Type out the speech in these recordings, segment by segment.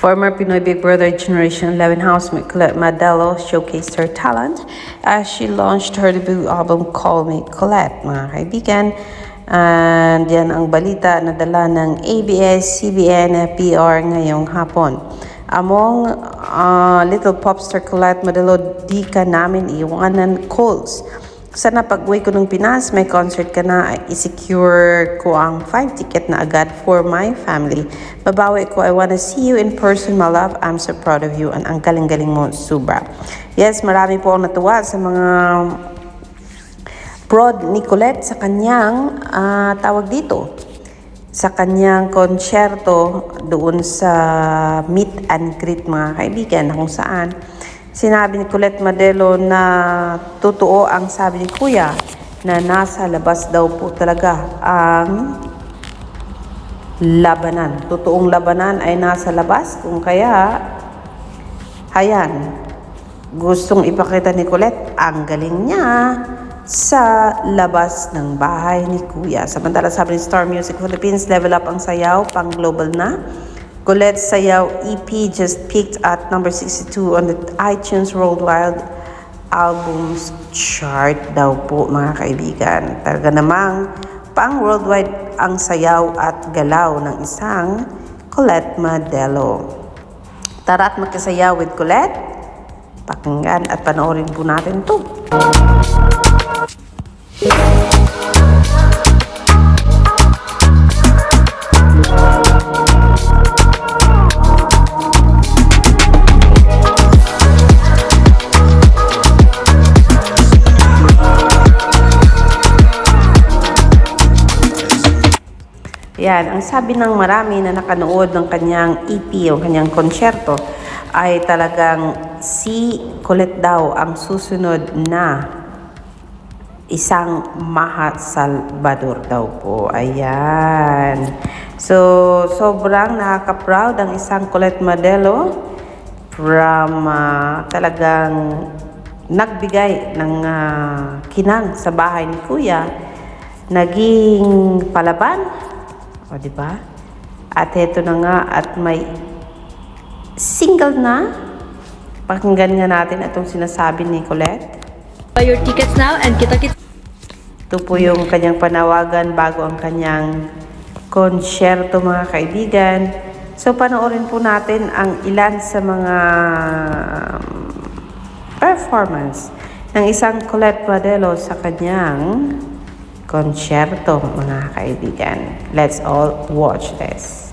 Former Pinoy Big Brother Generation 11 housemate Colette Madelo showcased her talent as she launched her debut album Call Me Colette, mga kaibigan. And yan ang balita na dala ng ABS-CBN PR ngayong hapon. Among uh, Little Popstar Colette Madelo, di ka namin iwanan calls. Sana pag-uwi ko ng Pinas, may concert ka na, i-secure ko ang 5 ticket na agad for my family. Babawi ko, I wanna see you in person, my love. I'm so proud of you. And ang galing-galing mo, Subra. Yes, marami po ang natuwa sa mga prod ni Colette sa kanyang ah, tawag dito sa kanyang konsyerto doon sa meet and greet mga kaibigan kung saan sinabi ni Colette Madelo na totoo ang sabi ni Kuya na nasa labas daw po talaga ang labanan. Totoong labanan ay nasa labas kung kaya Ayan, gustong ipakita ni Colette ang galing niya sa labas ng bahay ni Kuya. Samantala sabi ni Star Music Philippines, level up ang sayaw, pang global na. Colette's Sayaw EP just peaked at number 62 on the iTunes Worldwide Albums Chart daw po mga kaibigan. Talaga namang pang worldwide ang sayaw at galaw ng isang Colette Madelo. Tara at magkasayaw with Colette. Pakinggan at panoorin po natin to. Yan, ang sabi ng marami na nakanood ng kanyang EP o kanyang konsyerto ay talagang si Colette daw ang susunod na isang Maha Salvador daw po. Ayan. So, sobrang nakaka-proud ang isang Colette Madelo from ah, talagang nagbigay ng ah, kinang sa bahay ni Kuya. Naging palaban. O, di ba? At heto na nga at may single na. Pakinggan nga natin itong sinasabi ni Colette. Buy your tickets now and kita-kits Ito po yung kanyang panawagan bago ang kanyang konsyerto mga kaibigan. So panoorin po natin ang ilan sa mga um, performance ng isang Colette Madelo sa kanyang konsyerto mga kaibigan. Let's all watch this.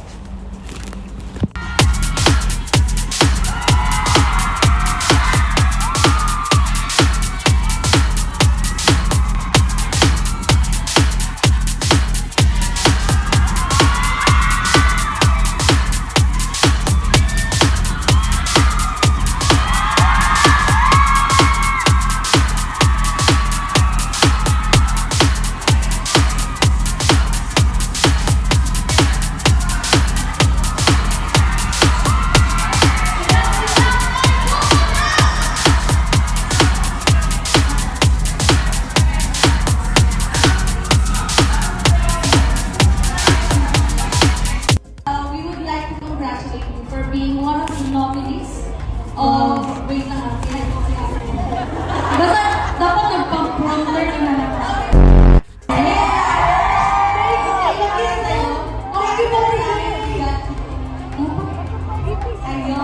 Of... Wait. Basta dapat nagpang-prompter ka na lang. Ayun.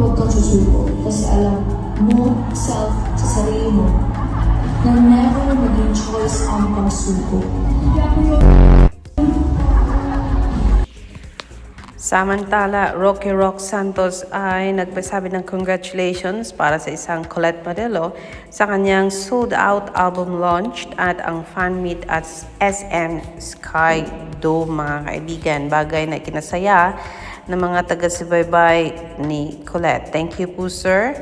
Huwag kang susuko kasi alam mo, self, sa sarili mo, na never maging choice ang pagsuko. Samantala, Rocky Rock Santos ay nagpasabi ng congratulations para sa isang Colette Modelo sa kanyang sold-out album launch at ang fan meet at SM Sky Dome mga kaibigan. Bagay na kinasaya ng mga taga-subaybay ni Colette. Thank you po sir.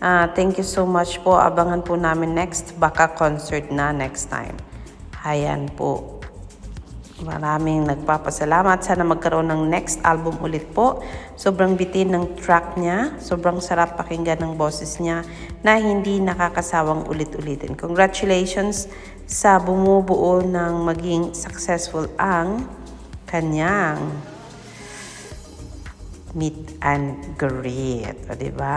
Ah, thank you so much po. Abangan po namin next baka concert na next time. Ayan po. Maraming nagpapasalamat. Sana magkaroon ng next album ulit po. Sobrang bitin ng track niya. Sobrang sarap pakinggan ng boses niya na hindi nakakasawang ulit-ulitin. Congratulations sa bumubuo ng maging successful ang kanyang meet and greet. O, diba?